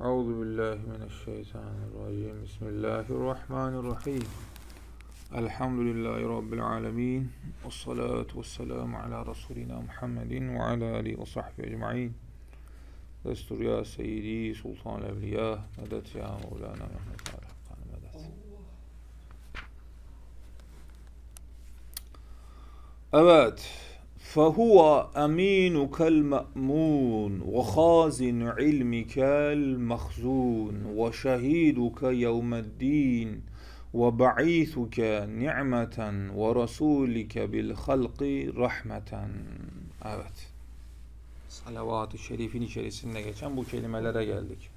أعوذ بالله من الشيطان الرجيم. بسم الله الرحمن الرحيم. الحمد لله رب العالمين والصلاة والسلام على رسولنا محمد وعلى آله وصحبه أجمعين. دستور يا سيدي سلطان الأولياء مدد يا مولانا محمد مدد. Evet. فَهُوَ أَمِينُكَ الْمَأْمُونُ وَخَازِنُ عِلْمِكَ الْمَخْزُونُ وَشَهِيدُكَ يَوْمَ الدِّينِ وَبَعِيثُكَ نِعْمَةً وَرَسُولِكَ بِالْخَلْقِ رَحْمَةً Evet. Salavat-ı şerifin içerisinde geçen bu kelimelere geldik.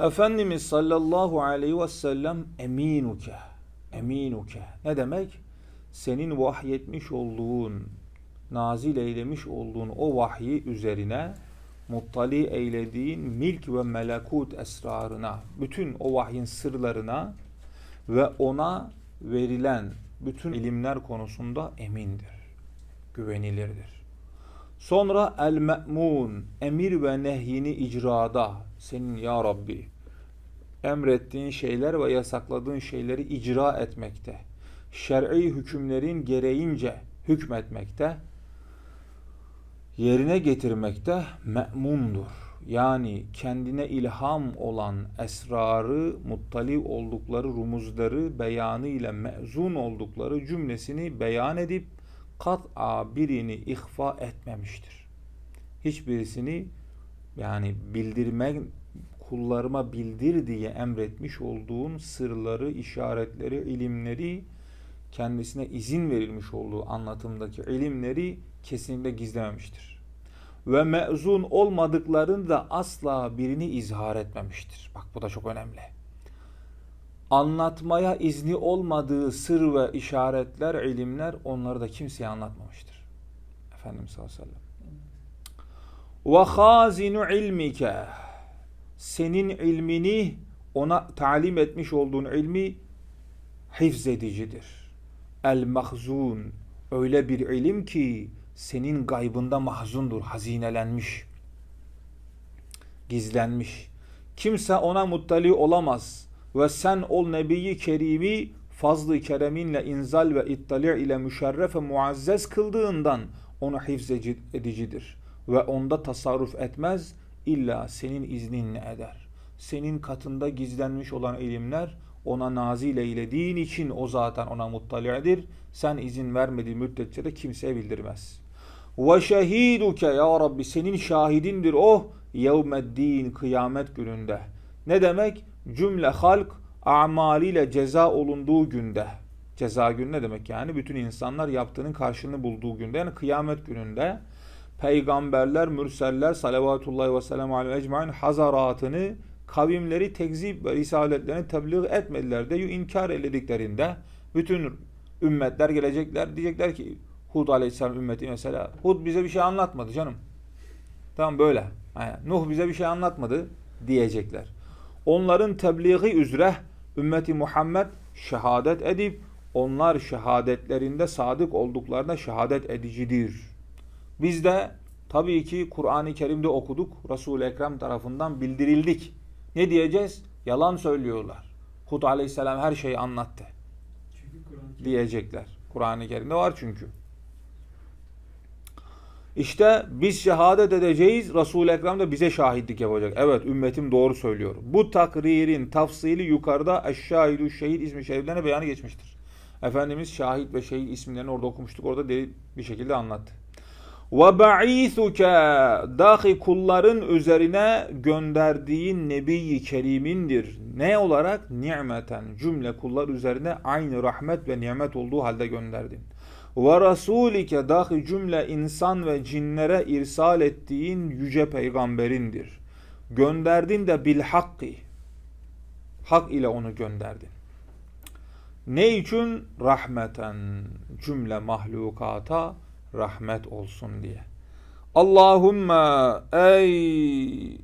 Efendimiz sallallahu aleyhi ve sellem eminuke. Eminuke. Ne demek? Senin vahyetmiş olduğun, nazil eylemiş olduğun o vahyi üzerine muttali eylediğin milk ve melekut esrarına, bütün o vahyin sırlarına ve ona verilen bütün ilimler konusunda emindir, güvenilirdir. Sonra el-me'mun, emir ve nehyini icrada, senin ya Rabbi, emrettiğin şeyler ve yasakladığın şeyleri icra etmekte, şer'i hükümlerin gereğince hükmetmekte, yerine getirmekte me'mundur. Yani kendine ilham olan esrarı, muttali oldukları rumuzları, beyanı ile mezun oldukları cümlesini beyan edip kat'a birini ihfa etmemiştir. Hiçbirisini yani bildirmek kullarıma bildir diye emretmiş olduğun sırları, işaretleri, ilimleri kendisine izin verilmiş olduğu anlatımdaki ilimleri kesinlikle gizlememiştir. Ve mezun olmadıklarını da asla birini izhar etmemiştir. Bak bu da çok önemli. Anlatmaya izni olmadığı sır ve işaretler, ilimler onları da kimseye anlatmamıştır. Efendimiz sallallahu aleyhi ve sellem. Ve hazinu ilmike senin ilmini ona talim etmiş olduğun ilmi hifzedicidir. El mahzun öyle bir ilim ki senin gaybında mahzundur, hazinelenmiş, gizlenmiş. Kimse ona muttali olamaz ve sen ol Nebi-i Kerimi fazlı kereminle inzal ve ittali ile müşerref ve muazzez kıldığından onu hifz edicidir ve onda tasarruf etmez illa senin izninle eder. Senin katında gizlenmiş olan ilimler ona nazil eylediğin için o zaten ona muttali'dir. Sen izin vermediği müddetçe de kimseye bildirmez. Ve şehiduke ya Rabbi senin şahidindir o yevmeddin kıyamet gününde. Ne demek? Cümle halk amaliyle ceza olunduğu günde. Ceza günü ne demek yani? Bütün insanlar yaptığının karşılığını bulduğu günde. Yani kıyamet gününde peygamberler, mürseller salavatullahi ve selamu aleyhi ecmain hazaratını kavimleri tekzip ve risaletlerini tebliğ etmediler de inkar edildiklerinde bütün ümmetler gelecekler diyecekler ki Hud aleyhisselam ümmeti mesela Hud bize bir şey anlatmadı canım. Tamam böyle. Yani Nuh bize bir şey anlatmadı diyecekler. Onların tebliği üzere ümmeti Muhammed şehadet edip onlar şehadetlerinde sadık olduklarına şehadet edicidir. Biz de tabii ki Kur'an-ı Kerim'de okuduk. Resul-i Ekrem tarafından bildirildik. Ne diyeceğiz? Yalan söylüyorlar. Hud aleyhisselam her şeyi anlattı. Diyecekler. Kur'an-ı Kerim'de var çünkü. İşte biz şehadet edeceğiz. Resul-i Ekrem de bize şahitlik yapacak. Evet ümmetim doğru söylüyor. Bu takririn tafsili yukarıda eşşahidu şehit ismi şeriflerine beyanı geçmiştir. Efendimiz şahit ve şehit isimlerini orada okumuştuk. Orada bir şekilde anlattı. Ve ba'ithuke dahi kulların üzerine gönderdiğin Nebi-i Kerim'indir. Ne olarak? Ni'meten cümle kullar üzerine aynı rahmet ve nimet olduğu halde gönderdin. Ve rasulike dahi cümle insan ve cinlere irsal ettiğin yüce peygamberindir. Gönderdin de bil hakki. Hak ile onu gönderdin. Ne için? Rahmeten cümle mahlukata rahmet olsun diye. Allahümme ey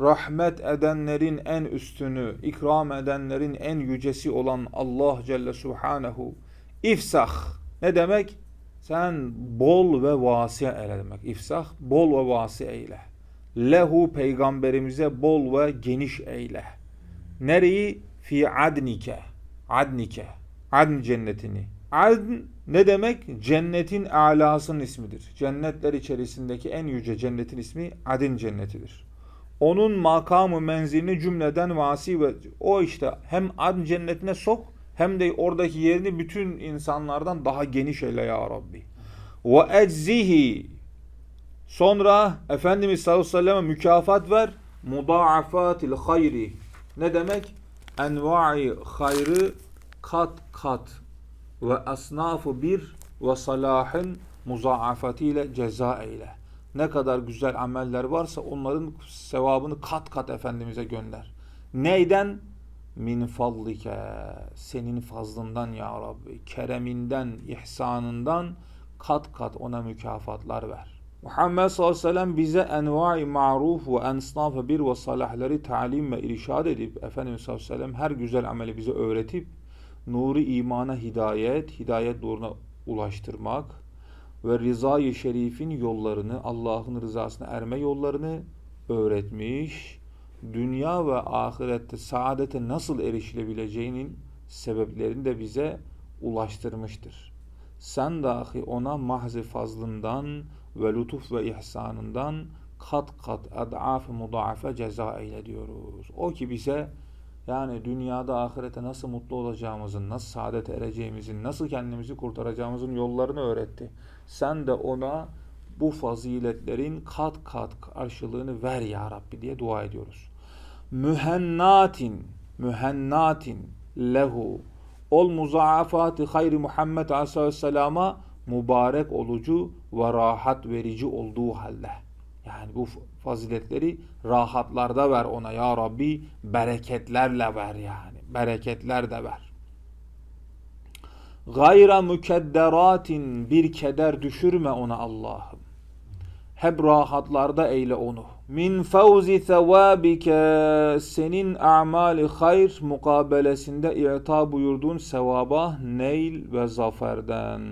rahmet edenlerin en üstünü, ikram edenlerin en yücesi olan Allah Celle Subhanehu ifsah ne demek? Sen bol ve vasi eyle demek. İfsah bol ve vasi eyle. lehu peygamberimize bol ve geniş eyle. Nereyi? Fi adnike. Adnike. Adn cennetini. Adn ne demek? Cennetin alasının ismidir. Cennetler içerisindeki en yüce cennetin ismi Adin cennetidir. Onun makamı menzilini cümleden vasi ve o işte hem Adn cennetine sok hem de oradaki yerini bütün insanlardan daha geniş eyle ya Rabbi. Ve eczihi Sonra Efendimiz sallallahu aleyhi ve selleme mükafat ver. Mudaafatil hayri. Ne demek? Enva'i hayrı kat kat ve asnafı bir ve salahın muzaafatiyle ceza eyle. Ne kadar güzel ameller varsa onların sevabını kat kat Efendimiz'e gönder. Neyden? Min fadlike. Senin fazlından ya Rabbi. Kereminden, ihsanından kat kat ona mükafatlar ver. Muhammed sallallahu aleyhi ve sellem bize envai maruf ve ensnaf bir ve salahları talim ve irşad edip Efendimiz sallallahu aleyhi ve sellem her güzel ameli bize öğretip nuru imana hidayet, hidayet doğruna ulaştırmak ve rızayı şerifin yollarını, Allah'ın rızasına erme yollarını öğretmiş. Dünya ve ahirette saadete nasıl erişilebileceğinin sebeplerini de bize ulaştırmıştır. Sen dahi ona mahzi fazlından ve lütuf ve ihsanından kat kat mudaafe ceza eyle diyoruz. O ki bize yani dünyada ahirete nasıl mutlu olacağımızın, nasıl saadete ereceğimizin, nasıl kendimizi kurtaracağımızın yollarını öğretti. Sen de ona bu faziletlerin kat kat karşılığını ver ya Rabbi diye dua ediyoruz. Mühennatin, mühennatin lehu ol muzaafati hayri Muhammed Aleyhisselam'a mübarek olucu ve rahat verici olduğu halde. Yani bu faziletleri rahatlarda ver ona ya Rabbi. Bereketlerle ver yani. Bereketler de ver. Gayra mükedderatin bir keder düşürme ona Allah'ım. Hep rahatlarda eyle onu. Min fevzi thevabike senin a'mali hayr mukabelesinde i'ta buyurduğun sevaba neil ve zaferden.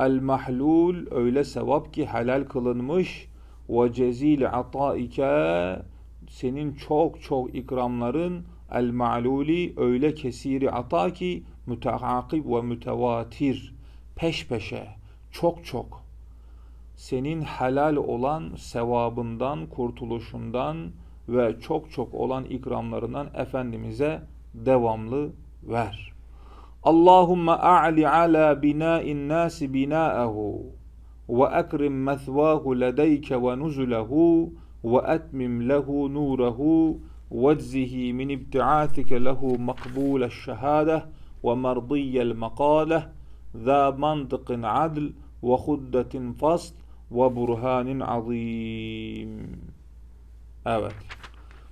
El mahlul öyle sevap ki helal kılınmış ve cezil ataike senin çok çok ikramların el ma'luli öyle kesiri ata ki müteakib ve mütevatir peş peşe çok çok senin helal olan sevabından kurtuluşundan ve çok çok olan ikramlarından Efendimiz'e devamlı ver. Allahümme a'li ala bina'in nasi bina'ahu وأكرم مثواه لديك ونزله وأتمم له نوره واجزه من ابتعاثك له مقبول الشهادة ومرضي المقالة ذا منطق عدل وخدة فصل وبرهان عظيم Evet.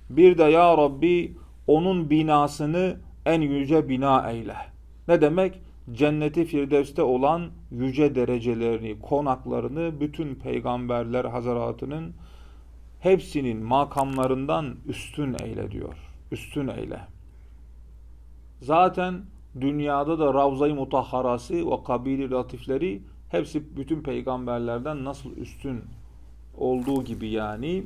Bir de ya Rabbi onun أن en yüce bina. Ne demek? Cenneti Firdevs'te olan yüce derecelerini, konaklarını bütün peygamberler hazaratının hepsinin makamlarından üstün eyle diyor. Üstün eyle. Zaten dünyada da Ravza-i Mutahharası ve kabili latifleri hepsi bütün peygamberlerden nasıl üstün olduğu gibi yani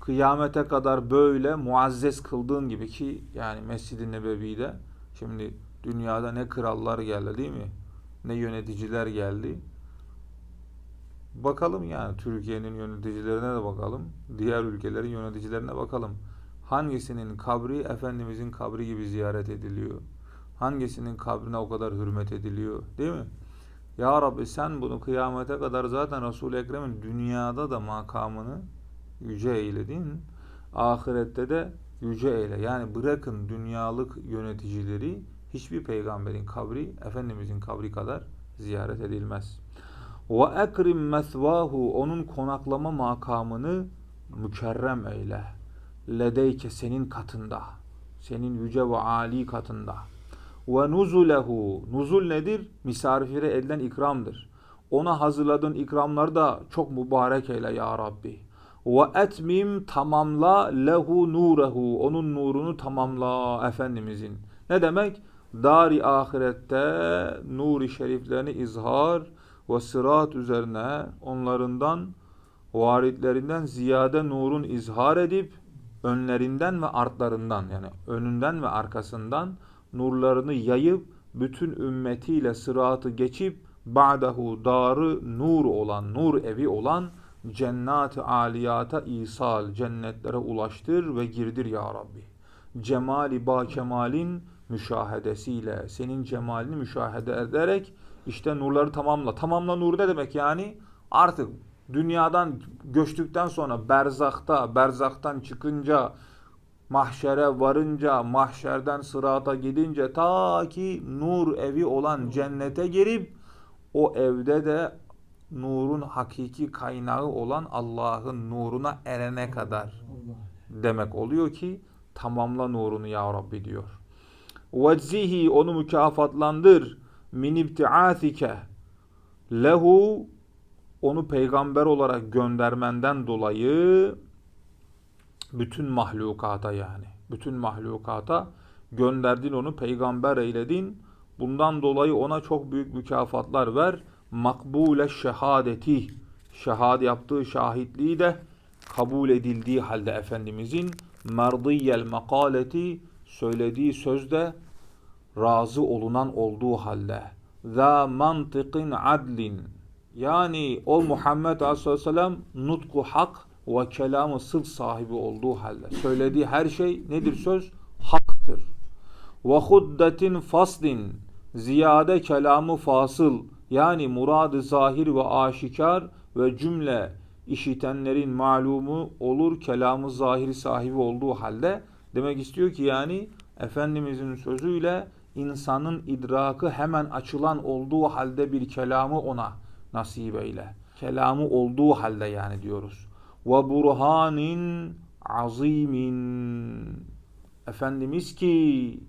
kıyamete kadar böyle muazzez kıldığın gibi ki yani Mescid-i Nebevi'de şimdi dünyada ne krallar geldi değil mi? Ne yöneticiler geldi. Bakalım yani Türkiye'nin yöneticilerine de bakalım. Diğer ülkelerin yöneticilerine bakalım. Hangisinin kabri Efendimizin kabri gibi ziyaret ediliyor? Hangisinin kabrine o kadar hürmet ediliyor? Değil mi? Ya Rabbi sen bunu kıyamete kadar zaten Resul-i Ekrem'in dünyada da makamını yüce eyledin. Ahirette de yüce eyle. Yani bırakın dünyalık yöneticileri hiçbir peygamberin kabri Efendimizin kabri kadar ziyaret edilmez. Ve ekrim mesvahu onun konaklama makamını mükerrem eyle. Ledeyke senin katında. Senin yüce ve ali katında. Ve nuzulehu. Nuzul nedir? Misafire edilen ikramdır. Ona hazırladığın ikramları da çok mübarek eyle ya Rabbi. Ve etmim tamamla lehu nurehu. Onun nurunu tamamla Efendimizin. Ne demek? Dari ahirette nuri şeriflerini izhar ve sırat üzerine onlarından varitlerinden ziyade nurun izhar edip önlerinden ve artlarından yani önünden ve arkasından nurlarını yayıp bütün ümmetiyle sıratı geçip ba'dahu darı nur olan, nur evi olan cennet-i aliyata isal, cennetlere ulaştır ve girdir ya Rabbi. Cemali ba kemalin müşahedesiyle, senin cemalini müşahede ederek işte nurları tamamla. Tamamla nur ne demek yani? Artık dünyadan göçtükten sonra berzakta, berzaktan çıkınca, mahşere varınca, mahşerden sırata gidince ta ki nur evi olan cennete girip o evde de nurun hakiki kaynağı olan Allah'ın nuruna erene kadar demek oluyor ki tamamla nurunu ya Rabbi diyor. Veczihi onu mükafatlandır min ibtiathike lehu onu peygamber olarak göndermenden dolayı bütün mahlukata yani bütün mahlukata gönderdin onu peygamber eyledin. Bundan dolayı ona çok büyük mükafatlar ver. Makbule şehadeti şehad yaptığı şahitliği de kabul edildiği halde Efendimizin merdiyel makaleti söylediği sözde razı olunan olduğu halde. Za mantıkın adlin. Yani o Muhammed Aleyhisselam nutku hak ve kelamı sıdk sahibi olduğu halde. Söylediği her şey nedir söz? Haktır. Ve huddetin faslin. Ziyade kelamı fasıl. Yani muradı zahir ve aşikar ve cümle işitenlerin malumu olur kelamı zahir sahibi olduğu halde demek istiyor ki yani Efendimizin sözüyle insanın idrakı hemen açılan olduğu halde bir kelamı ona nasip eyle. Kelamı olduğu halde yani diyoruz. Ve burhanin azimin. Efendimiz ki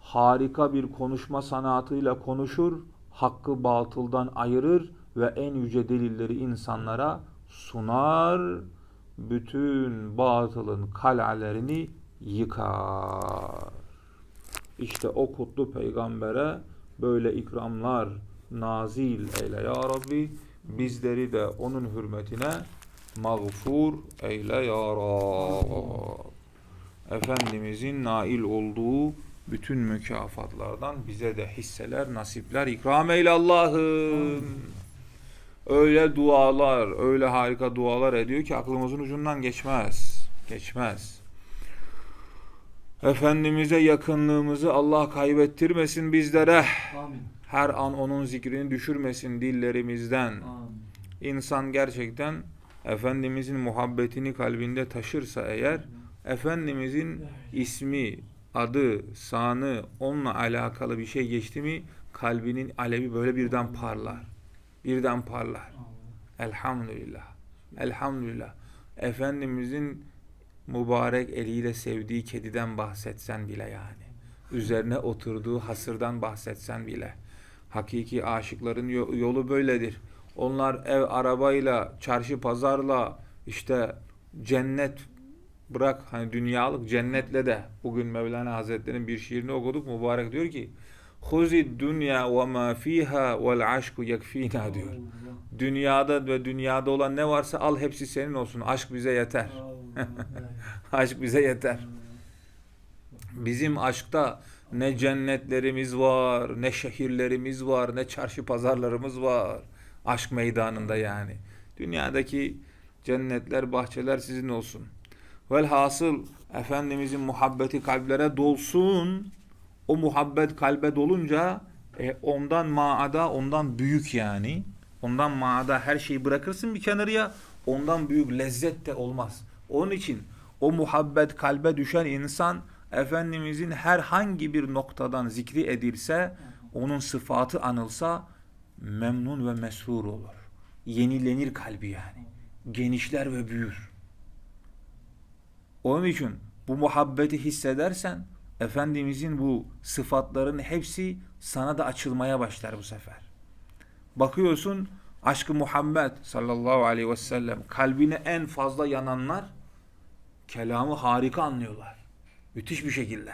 harika bir konuşma sanatıyla konuşur, hakkı batıldan ayırır ve en yüce delilleri insanlara sunar, bütün batılın kalelerini yıkar. İşte o kutlu peygambere böyle ikramlar nazil eyle ya Rabbi. Bizleri de onun hürmetine mağfur eyle ya Rab. Efendimizin nail olduğu bütün mükafatlardan bize de hisseler, nasipler ikram eyle Allah'ım. Öyle dualar, öyle harika dualar ediyor ki aklımızın ucundan geçmez. Geçmez. Efendimiz'e yakınlığımızı Allah kaybettirmesin bizlere. Amin. Her an onun zikrini düşürmesin dillerimizden. Amin. İnsan gerçekten Efendimizin muhabbetini kalbinde taşırsa eğer Efendimizin ismi, adı, sanı, onunla alakalı bir şey geçti mi kalbinin alevi böyle birden parlar. Birden parlar. Elhamdülillah. Elhamdülillah. Efendimizin mübarek eliyle sevdiği kediden bahsetsen bile yani. Üzerine oturduğu hasırdan bahsetsen bile. Hakiki aşıkların yo- yolu böyledir. Onlar ev arabayla, çarşı pazarla, işte cennet bırak hani dünyalık cennetle de bugün Mevlana Hazretleri'nin bir şiirini okuduk mübarek diyor ki Huzi dünya ve ma fiha vel aşku yekfina diyor. Dünyada ve dünyada olan ne varsa al hepsi senin olsun. Aşk bize yeter. Aşk bize yeter. Bizim aşkta ne cennetlerimiz var, ne şehirlerimiz var, ne çarşı pazarlarımız var. Aşk meydanında yani. Dünyadaki cennetler, bahçeler sizin olsun. Velhasıl Efendimizin muhabbeti kalplere dolsun. O muhabbet kalbe dolunca e, ondan maada, ondan büyük yani. Ondan maada her şeyi bırakırsın bir kenarıya. Ondan büyük lezzet de olmaz. Onun için o muhabbet kalbe düşen insan Efendimizin herhangi bir noktadan zikri edilse, onun sıfatı anılsa memnun ve mesrur olur. Yenilenir kalbi yani. Genişler ve büyür. Onun için bu muhabbeti hissedersen Efendimizin bu sıfatların hepsi sana da açılmaya başlar bu sefer. Bakıyorsun aşkı Muhammed sallallahu aleyhi ve sellem kalbine en fazla yananlar kelamı harika anlıyorlar. Müthiş bir şekilde.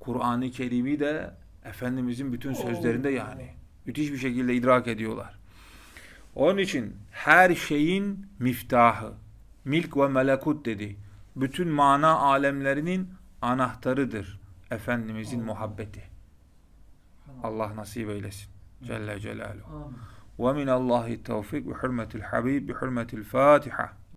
Kur'an-ı Kerim'i de Efendimizin bütün sözlerinde yani. Müthiş bir şekilde idrak ediyorlar. Onun için her şeyin miftahı, milk ve melekut dedi. Bütün mana alemlerinin anahtarıdır. Efendimizin muhabbeti. Allah nasip eylesin. Celle Celaluhu. Ve min Allahi tevfik bi hürmetil habib bi hürmetil Fatiha.